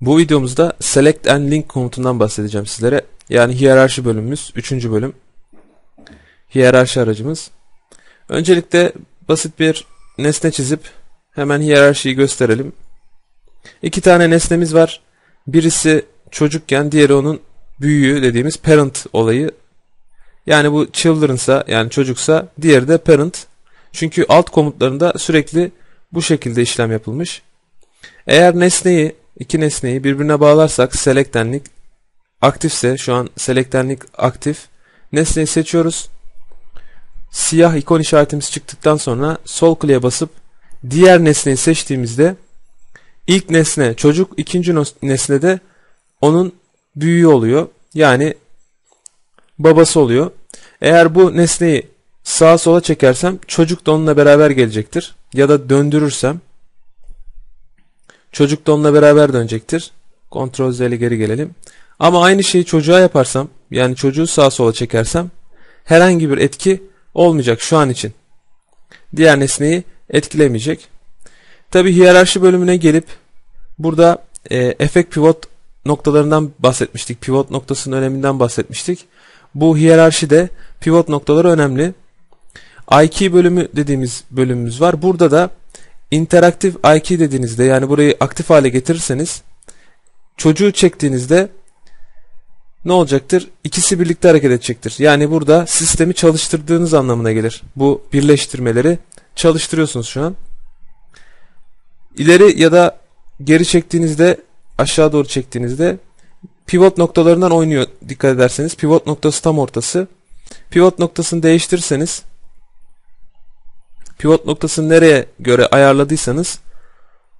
Bu videomuzda select and link komutundan bahsedeceğim sizlere. Yani hiyerarşi bölümümüz 3. bölüm. Hiyerarşi aracımız. Öncelikle basit bir nesne çizip hemen hiyerarşiyi gösterelim. İki tane nesnemiz var. Birisi çocukken diğeri onun büyüğü dediğimiz parent olayı. Yani bu children'sa yani çocuksa diğeri de parent. Çünkü alt komutlarında sürekli bu şekilde işlem yapılmış. Eğer nesneyi iki nesneyi birbirine bağlarsak select'tenlik aktifse şu an select'tenlik aktif. Nesneyi seçiyoruz. Siyah ikon işaretimiz çıktıktan sonra sol kliğe basıp diğer nesneyi seçtiğimizde ilk nesne çocuk, ikinci nesne de onun büyüğü oluyor. Yani babası oluyor. Eğer bu nesneyi sağa sola çekersem çocuk da onunla beraber gelecektir. Ya da döndürürsem çocuk da onunla beraber dönecektir. Ctrl Z ile geri gelelim. Ama aynı şeyi çocuğa yaparsam yani çocuğu sağa sola çekersem herhangi bir etki olmayacak şu an için. Diğer nesneyi etkilemeyecek. Tabi hiyerarşi bölümüne gelip burada e, efekt pivot noktalarından bahsetmiştik. Pivot noktasının öneminden bahsetmiştik. Bu hiyerarşide pivot noktaları önemli. IK bölümü dediğimiz bölümümüz var. Burada da interaktif IK dediğinizde yani burayı aktif hale getirirseniz çocuğu çektiğinizde ne olacaktır? İkisi birlikte hareket edecektir. Yani burada sistemi çalıştırdığınız anlamına gelir. Bu birleştirmeleri çalıştırıyorsunuz şu an. İleri ya da geri çektiğinizde aşağı doğru çektiğinizde pivot noktalarından oynuyor dikkat ederseniz. Pivot noktası tam ortası. Pivot noktasını değiştirirseniz pivot noktasını nereye göre ayarladıysanız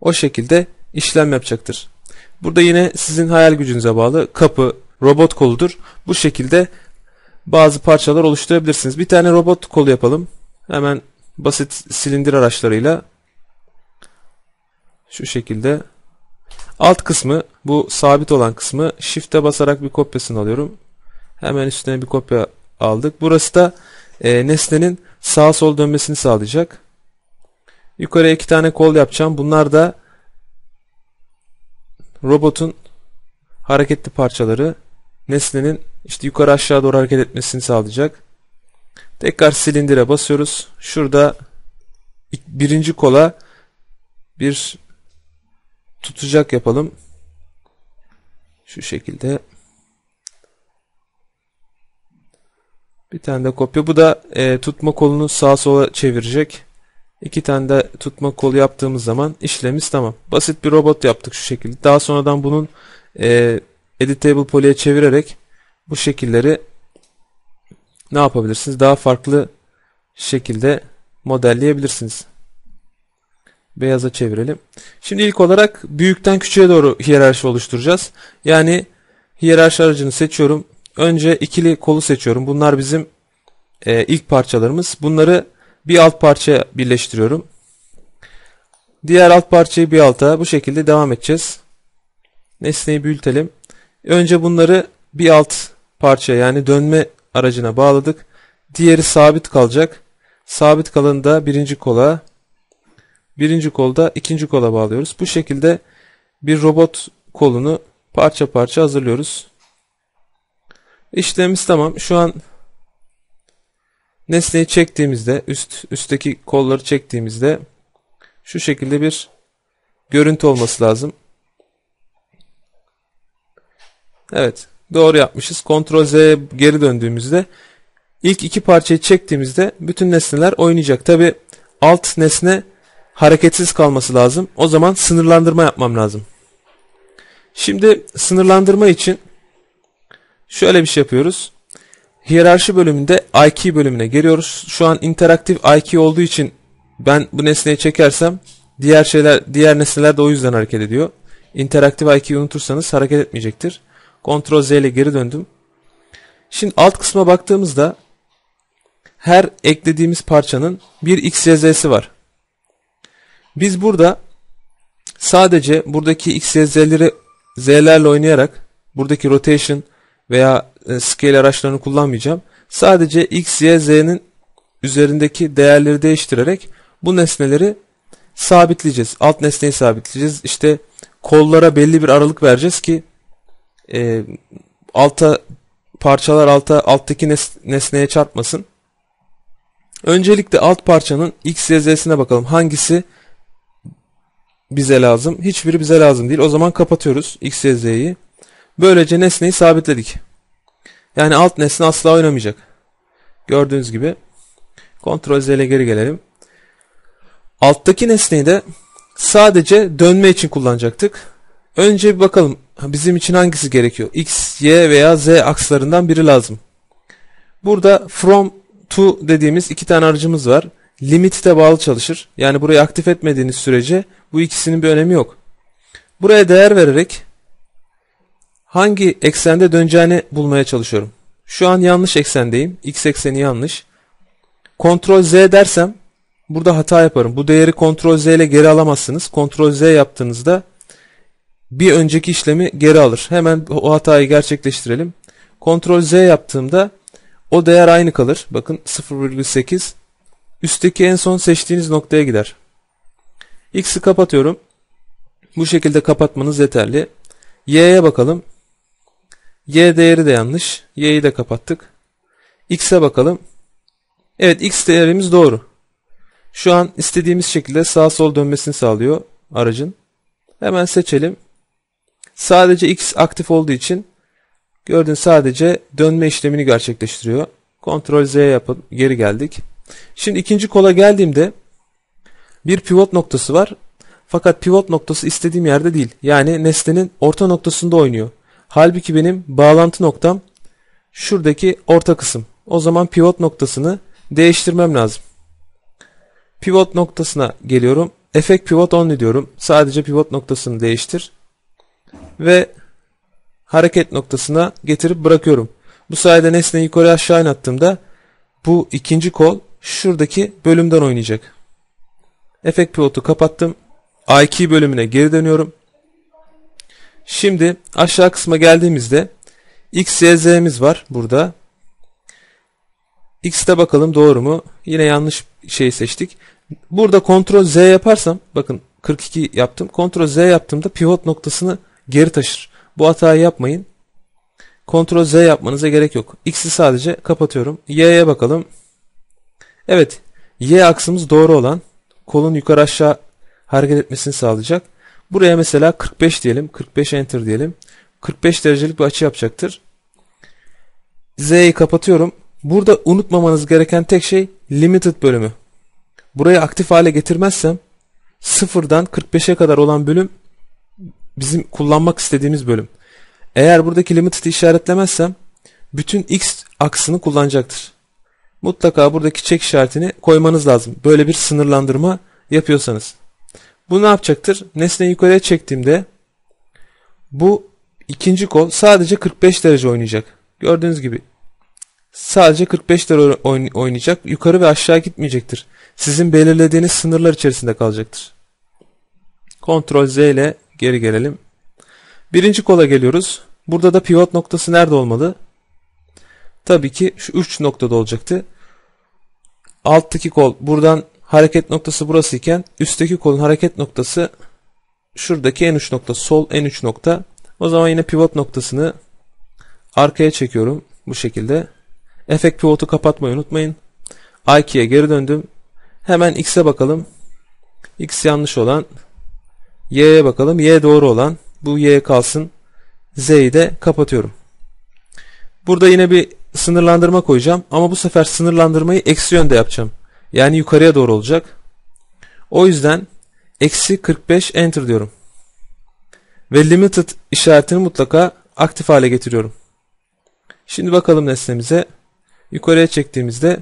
o şekilde işlem yapacaktır. Burada yine sizin hayal gücünüze bağlı kapı, robot koludur. Bu şekilde bazı parçalar oluşturabilirsiniz. Bir tane robot kolu yapalım. Hemen basit silindir araçlarıyla şu şekilde alt kısmı bu sabit olan kısmı shift'e basarak bir kopyasını alıyorum. Hemen üstüne bir kopya aldık. Burası da e, nesnenin sağa sol dönmesini sağlayacak. Yukarıya iki tane kol yapacağım. Bunlar da robotun hareketli parçaları nesnenin işte yukarı aşağı doğru hareket etmesini sağlayacak. Tekrar silindire basıyoruz. Şurada birinci kola bir tutacak yapalım. Şu şekilde. Bir tane de kopya. Bu da e, tutma kolunu sağa sola çevirecek. İki tane de tutma kolu yaptığımız zaman işlemimiz tamam. Basit bir robot yaptık şu şekilde. Daha sonradan bunun e, editable poly'e çevirerek bu şekilleri ne yapabilirsiniz? Daha farklı şekilde modelleyebilirsiniz. Beyaza çevirelim. Şimdi ilk olarak büyükten küçüğe doğru hiyerarşi oluşturacağız. Yani hiyerarşi aracını seçiyorum. Önce ikili kolu seçiyorum. Bunlar bizim e, ilk parçalarımız. Bunları bir alt parçaya birleştiriyorum. Diğer alt parçayı bir alta bu şekilde devam edeceğiz. Nesneyi büyütelim. Önce bunları bir alt parça yani dönme aracına bağladık. Diğeri sabit kalacak. Sabit kalanı da birinci kola, birinci kolda ikinci kola bağlıyoruz. Bu şekilde bir robot kolunu parça parça hazırlıyoruz. İşlemimiz tamam. Şu an nesneyi çektiğimizde üst üstteki kolları çektiğimizde şu şekilde bir görüntü olması lazım. Evet. Doğru yapmışız. Ctrl Z'ye geri döndüğümüzde ilk iki parçayı çektiğimizde bütün nesneler oynayacak. Tabi alt nesne hareketsiz kalması lazım. O zaman sınırlandırma yapmam lazım. Şimdi sınırlandırma için şöyle bir şey yapıyoruz. Hiyerarşi bölümünde IK bölümüne geliyoruz. Şu an interaktif IK olduğu için ben bu nesneyi çekersem diğer şeyler diğer nesneler de o yüzden hareket ediyor. İnteraktif IK'yi unutursanız hareket etmeyecektir. Ctrl Z ile geri döndüm. Şimdi alt kısma baktığımızda her eklediğimiz parçanın bir x, y, z'si var. Biz burada sadece buradaki x, y, z'leri z'lerle oynayarak buradaki rotation veya e, scale araçlarını kullanmayacağım. Sadece x, y, z'nin üzerindeki değerleri değiştirerek bu nesneleri sabitleyeceğiz. Alt nesneyi sabitleyeceğiz. İşte kollara belli bir aralık vereceğiz ki e, alta parçalar alta alttaki nes, nesneye çarpmasın. Öncelikle alt parçanın x, y, z'sine bakalım. Hangisi bize lazım? Hiçbiri bize lazım değil. O zaman kapatıyoruz x, y, z'yi. Böylece nesneyi sabitledik. Yani alt nesne asla oynamayacak. Gördüğünüz gibi. Ctrl Z ile geri gelelim. Alttaki nesneyi de sadece dönme için kullanacaktık. Önce bir bakalım bizim için hangisi gerekiyor? X, Y veya Z akslarından biri lazım. Burada from to dediğimiz iki tane aracımız var. Limit de bağlı çalışır. Yani burayı aktif etmediğiniz sürece bu ikisinin bir önemi yok. Buraya değer vererek hangi eksende döneceğini bulmaya çalışıyorum. Şu an yanlış eksendeyim. X ekseni yanlış. Ctrl Z dersem burada hata yaparım. Bu değeri Ctrl Z ile geri alamazsınız. Ctrl Z yaptığınızda bir önceki işlemi geri alır. Hemen o hatayı gerçekleştirelim. Ctrl Z yaptığımda o değer aynı kalır. Bakın 0,8 üstteki en son seçtiğiniz noktaya gider. X'i kapatıyorum. Bu şekilde kapatmanız yeterli. Y'ye bakalım. Y değeri de yanlış. Y'yi de kapattık. X'e bakalım. Evet X değerimiz doğru. Şu an istediğimiz şekilde sağ sol dönmesini sağlıyor aracın. Hemen seçelim. Sadece X aktif olduğu için gördüğün sadece dönme işlemini gerçekleştiriyor. Ctrl Z yapıp geri geldik. Şimdi ikinci kola geldiğimde bir pivot noktası var. Fakat pivot noktası istediğim yerde değil. Yani nesnenin orta noktasında oynuyor. Halbuki benim bağlantı noktam şuradaki orta kısım. O zaman pivot noktasını değiştirmem lazım. Pivot noktasına geliyorum. Effect pivot only diyorum. Sadece pivot noktasını değiştir. Ve hareket noktasına getirip bırakıyorum. Bu sayede nesneyi yukarı aşağı inattığımda bu ikinci kol şuradaki bölümden oynayacak. Effect pivotu kapattım. A2 bölümüne geri dönüyorum. Şimdi aşağı kısma geldiğimizde X, Y, Z'miz var burada. X'te bakalım doğru mu? Yine yanlış şey seçtik. Burada Ctrl Z yaparsam bakın 42 yaptım. Ctrl Z yaptığımda pivot noktasını geri taşır. Bu hatayı yapmayın. Ctrl Z yapmanıza gerek yok. X'i sadece kapatıyorum. Y'ye bakalım. Evet. Y aksımız doğru olan kolun yukarı aşağı hareket etmesini sağlayacak. Buraya mesela 45 diyelim. 45 enter diyelim. 45 derecelik bir açı yapacaktır. Z'yi kapatıyorum. Burada unutmamanız gereken tek şey limited bölümü. Burayı aktif hale getirmezsem sıfırdan 45'e kadar olan bölüm bizim kullanmak istediğimiz bölüm. Eğer buradaki limited'i işaretlemezsem bütün x aksını kullanacaktır. Mutlaka buradaki check işaretini koymanız lazım. Böyle bir sınırlandırma yapıyorsanız. Bu ne yapacaktır? Nesneyi yukarıya çektiğimde bu ikinci kol sadece 45 derece oynayacak. Gördüğünüz gibi sadece 45 derece oynayacak. Yukarı ve aşağı gitmeyecektir. Sizin belirlediğiniz sınırlar içerisinde kalacaktır. Ctrl Z ile geri gelelim. Birinci kola geliyoruz. Burada da pivot noktası nerede olmalı? Tabii ki şu üç noktada olacaktı. Alttaki kol buradan hareket noktası burası iken üstteki kolun hareket noktası şuradaki en uç nokta sol en uç nokta. O zaman yine pivot noktasını arkaya çekiyorum bu şekilde. Efekt pivotu kapatmayı unutmayın. A2'ye geri döndüm. Hemen X'e bakalım. X yanlış olan. Y'ye bakalım. Y doğru olan. Bu Y kalsın. Z'yi de kapatıyorum. Burada yine bir sınırlandırma koyacağım. Ama bu sefer sınırlandırmayı eksi yönde yapacağım. Yani yukarıya doğru olacak. O yüzden eksi 45 enter diyorum. Ve limited işaretini mutlaka aktif hale getiriyorum. Şimdi bakalım nesnemize. Yukarıya çektiğimizde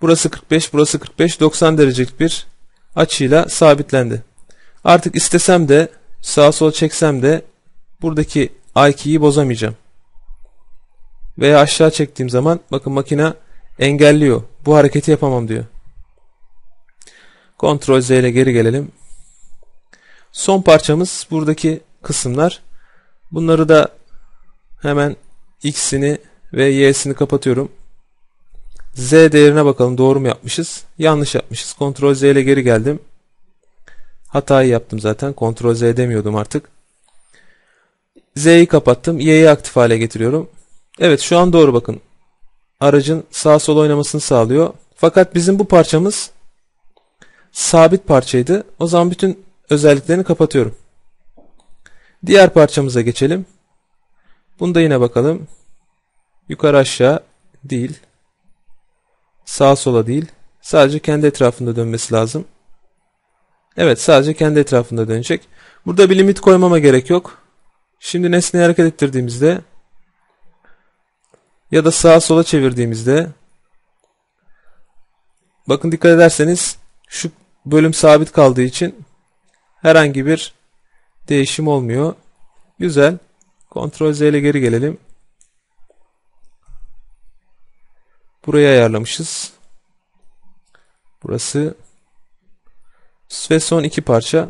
burası 45, burası 45, 90 derecelik bir açıyla sabitlendi. Artık istesem de sağa sola çeksem de buradaki I2'yi bozamayacağım. Veya aşağı çektiğim zaman bakın makine engelliyor. Bu hareketi yapamam diyor. Ctrl Z ile geri gelelim. Son parçamız buradaki kısımlar. Bunları da hemen X'ini ve Y'sini kapatıyorum. Z değerine bakalım doğru mu yapmışız? Yanlış yapmışız. Ctrl Z ile geri geldim. Hatayı yaptım zaten. Ctrl Z demiyordum artık. Z'yi kapattım. Y'yi aktif hale getiriyorum. Evet şu an doğru bakın. Aracın sağ sol oynamasını sağlıyor. Fakat bizim bu parçamız sabit parçaydı. O zaman bütün özelliklerini kapatıyorum. Diğer parçamıza geçelim. Bunda yine bakalım. Yukarı aşağı değil. Sağa sola değil. Sadece kendi etrafında dönmesi lazım. Evet sadece kendi etrafında dönecek. Burada bir limit koymama gerek yok. Şimdi nesneyi hareket ettirdiğimizde ya da sağa sola çevirdiğimizde bakın dikkat ederseniz şu bölüm sabit kaldığı için herhangi bir değişim olmuyor. Güzel. Ctrl Z ile geri gelelim. Burayı ayarlamışız. Burası ve son iki parça.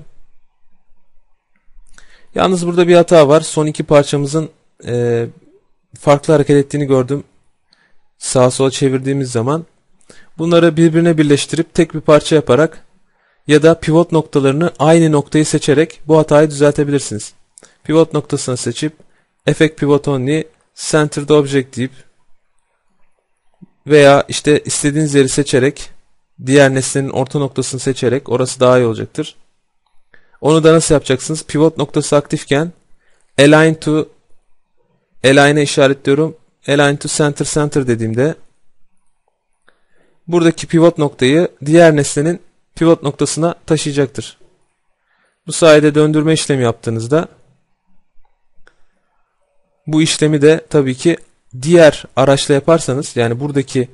Yalnız burada bir hata var. Son iki parçamızın farklı hareket ettiğini gördüm. Sağa sola çevirdiğimiz zaman. Bunları birbirine birleştirip tek bir parça yaparak ya da pivot noktalarını aynı noktayı seçerek bu hatayı düzeltebilirsiniz. Pivot noktasını seçip Effect Pivot Only Centered Object deyip veya işte istediğiniz yeri seçerek diğer nesnenin orta noktasını seçerek orası daha iyi olacaktır. Onu da nasıl yapacaksınız? Pivot noktası aktifken align to align'e işaretliyorum. Align to center center dediğimde buradaki pivot noktayı diğer nesnenin pivot noktasına taşıyacaktır. Bu sayede döndürme işlemi yaptığınızda bu işlemi de tabii ki diğer araçla yaparsanız yani buradaki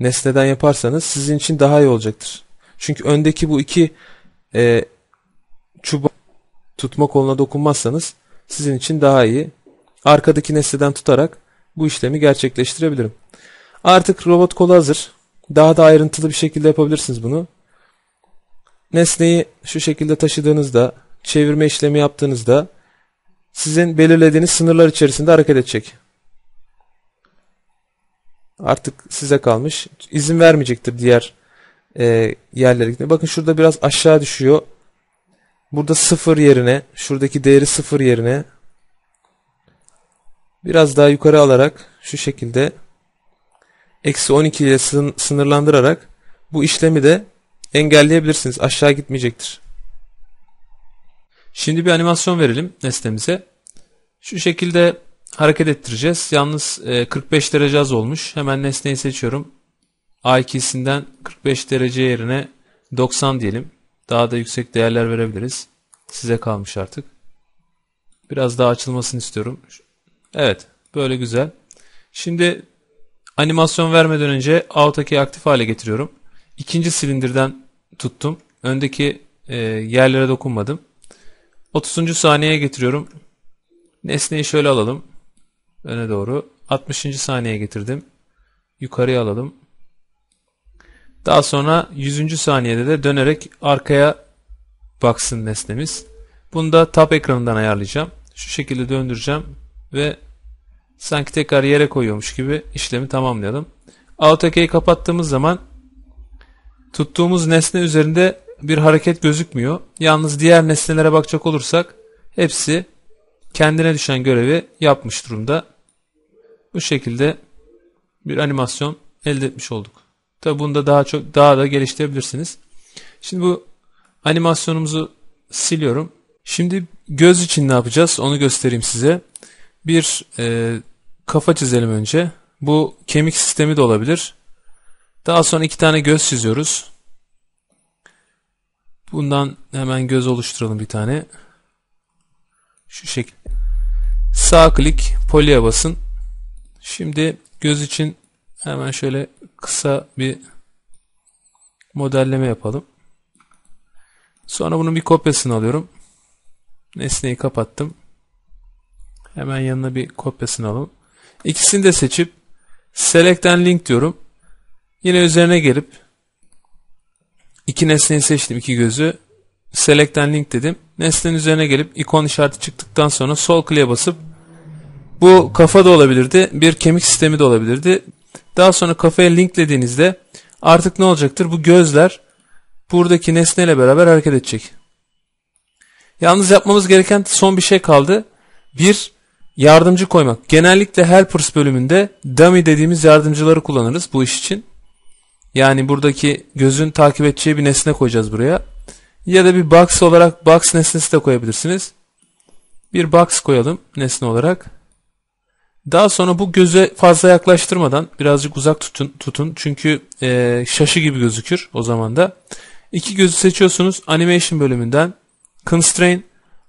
nesneden yaparsanız sizin için daha iyi olacaktır. Çünkü öndeki bu iki e, çubuğu tutma koluna dokunmazsanız sizin için daha iyi. Arkadaki nesneden tutarak bu işlemi gerçekleştirebilirim. Artık robot kolu hazır. Daha da ayrıntılı bir şekilde yapabilirsiniz bunu. Nesneyi şu şekilde taşıdığınızda, çevirme işlemi yaptığınızda sizin belirlediğiniz sınırlar içerisinde hareket edecek. Artık size kalmış. İzin vermeyecektir diğer e, yerlere gitmeye. Bakın şurada biraz aşağı düşüyor. Burada sıfır yerine, şuradaki değeri sıfır yerine biraz daha yukarı alarak şu şekilde eksi 12 ile sınırlandırarak bu işlemi de engelleyebilirsiniz. Aşağı gitmeyecektir. Şimdi bir animasyon verelim nesnemize. Şu şekilde hareket ettireceğiz. Yalnız 45 e, derece az olmuş. Hemen nesneyi seçiyorum. A2'sinden 45 derece yerine 90 diyelim. Daha da yüksek değerler verebiliriz. Size kalmış artık. Biraz daha açılmasını istiyorum. Evet. Böyle güzel. Şimdi animasyon vermeden önce AutoKey aktif hale getiriyorum. İkinci silindirden tuttum. Öndeki e, yerlere dokunmadım. 30. saniyeye getiriyorum. Nesneyi şöyle alalım. Öne doğru. 60. saniyeye getirdim. Yukarıya alalım. Daha sonra 100. saniyede de dönerek arkaya baksın nesnemiz. Bunu da tab ekranından ayarlayacağım. Şu şekilde döndüreceğim ve sanki tekrar yere koyuyormuş gibi işlemi tamamlayalım. AutoKey'i kapattığımız zaman tuttuğumuz nesne üzerinde bir hareket gözükmüyor. Yalnız diğer nesnelere bakacak olursak hepsi kendine düşen görevi yapmış durumda. Bu şekilde bir animasyon elde etmiş olduk. Tabi bunda daha çok daha da geliştirebilirsiniz. Şimdi bu animasyonumuzu siliyorum. Şimdi göz için ne yapacağız onu göstereyim size. Bir e, kafa çizelim önce. Bu kemik sistemi de olabilir. Daha sonra iki tane göz çiziyoruz. Bundan hemen göz oluşturalım bir tane. Şu şekilde. Sağ klik polye basın. Şimdi göz için hemen şöyle kısa bir modelleme yapalım. Sonra bunun bir kopyasını alıyorum. Nesneyi kapattım. Hemen yanına bir kopyasını alalım. İkisini de seçip Select Link diyorum. Yine üzerine gelip iki nesneyi seçtim iki gözü. Select Link dedim. Nesnenin üzerine gelip ikon işareti çıktıktan sonra sol kliğe basıp bu kafa da olabilirdi. Bir kemik sistemi de olabilirdi. Daha sonra kafaya linklediğinizde artık ne olacaktır? Bu gözler buradaki nesneyle beraber hareket edecek. Yalnız yapmamız gereken son bir şey kaldı. Bir, yardımcı koymak. Genellikle helpers bölümünde dummy dediğimiz yardımcıları kullanırız bu iş için. Yani buradaki gözün takip edeceği bir nesne koyacağız buraya. Ya da bir box olarak box nesnesi de koyabilirsiniz. Bir box koyalım nesne olarak. Daha sonra bu göze fazla yaklaştırmadan birazcık uzak tutun, tutun. çünkü e, şaşı gibi gözükür o zaman da. İki gözü seçiyorsunuz animation bölümünden constrain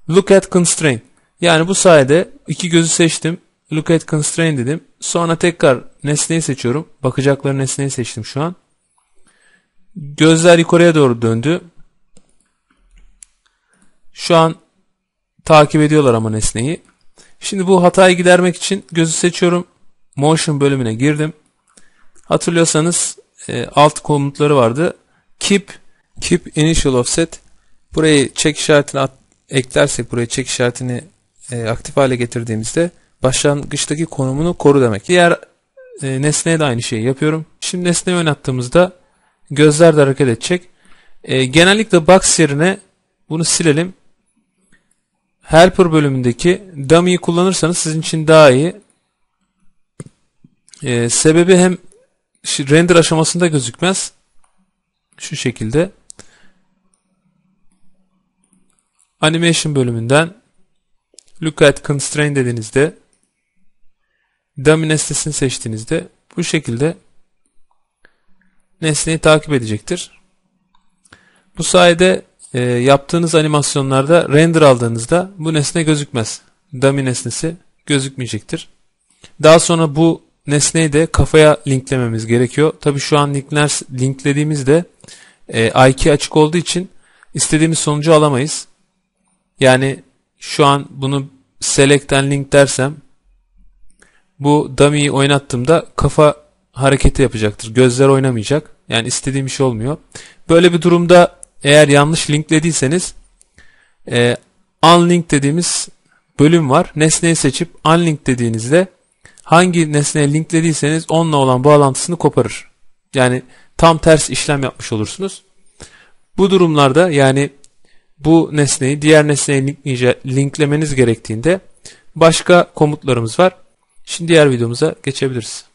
look at constrain. Yani bu sayede iki gözü seçtim. Look at constrain dedim. Sonra tekrar nesneyi seçiyorum. Bakacakları nesneyi seçtim şu an. Gözler yukarıya doğru döndü. Şu an takip ediyorlar ama nesneyi. Şimdi bu hatayı gidermek için gözü seçiyorum. Motion bölümüne girdim. Hatırlıyorsanız e, alt komutları vardı. Keep, keep initial offset. Burayı check işaretini at, eklersek buraya check işaretini e, aktif hale getirdiğimizde başlangıçtaki konumunu koru demek. Diğer e, nesneye de aynı şeyi yapıyorum. Şimdi nesneyi oynattığımızda gözler de hareket edecek. E, genellikle box yerine bunu silelim. Helper bölümündeki dummy'yi kullanırsanız sizin için daha iyi. Ee, sebebi hem render aşamasında gözükmez. Şu şekilde. Animation bölümünden Look at Constraint dediğinizde dummy nesnesini seçtiğinizde bu şekilde nesneyi takip edecektir. Bu sayede e, yaptığınız animasyonlarda render aldığınızda bu nesne gözükmez. Dummy nesnesi gözükmeyecektir. Daha sonra bu nesneyi de kafaya linklememiz gerekiyor. Tabi şu an linkler, linklediğimizde e, I2 açık olduğu için istediğimiz sonucu alamayız. Yani şu an bunu select and link dersem bu dummy'yi oynattığımda kafa hareketi yapacaktır. Gözler oynamayacak. Yani istediğim şey olmuyor. Böyle bir durumda eğer yanlış linklediyseniz e, unlink dediğimiz bölüm var. Nesneyi seçip unlink dediğinizde hangi nesneye linklediyseniz onunla olan bağlantısını koparır. Yani tam ters işlem yapmış olursunuz. Bu durumlarda yani bu nesneyi diğer nesneye linklemeniz gerektiğinde başka komutlarımız var. Şimdi diğer videomuza geçebiliriz.